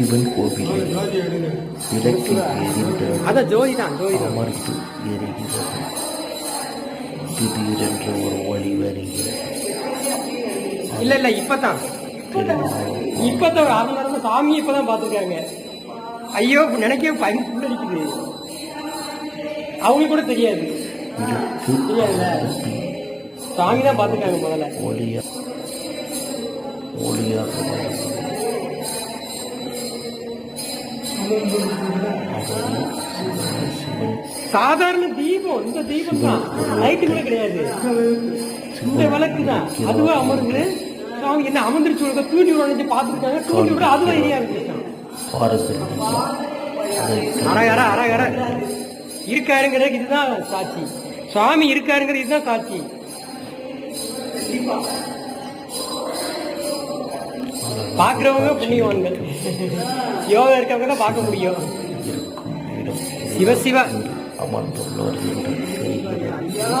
சிவன் கோவிலில் விளக்கு எரிந்து அதான் ஜோதி தான் ஜோதி தான். அமர்ந்து எரிகிறது திடீரென்று ஒரு ஒளி வருகிறது. இல்ல இல்ல இப்பதான். இப்பதான் அரை நேரம் சாமியை இப்பதான் பாத்துருக்காங்க ஐயோ நினைக்கவே பயம் புல்லடிக்குது அவங்களுக்கு கூட தெரியாது. சாமி தான் பாத்துருக்காங்க முதல்ல. ஒளியா ஒளியாக சாதாரண தீபம் இந்த தீபம் தான் லைட்டு கூட கிடையாது. இந்த விளக்கு தான். அதுவா அமர்ந்து சாமி என்ன அமர்ந்துருச்சு உனக்கு? தூண்டி விட பார்த்துருக்காங்க. தூண்டி விட அதுவும் ஐடியா இருக்கு. பாரதியம் அரை அரகர அரகர இருக்காருங்கிறது இதுதான் சாட்சி. சுவாமி இருக்காருங்கிறது இதுதான் சாட்சி. பார்க்குறவங்க புண்ணியவான்கள். யோகா இருக்கவங்க தான் பார்க்க முடியும். சிவ சிவ.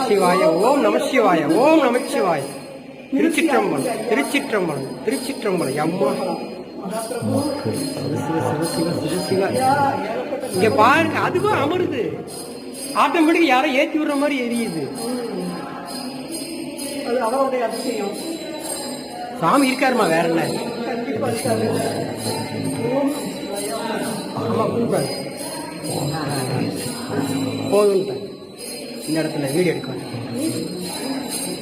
சிவாய ஓம் நம சிவாய ஓம் நம சிவாய. திருச்சிற்றம்பலம் திருச்சிற்றம்பலம் திருச்சிற்றம்பலம். அம்மா. இங்க பாருங்க அதுவும் அமருது. ஆட்டோமேட்டிக் யாரோ ஏத்தி விடுற மாதிரி எரியுது. சாமி இருக்காருமா வேற என்ன? போதும். இந்த இடத்துல வீடியோ எடுக்கணும்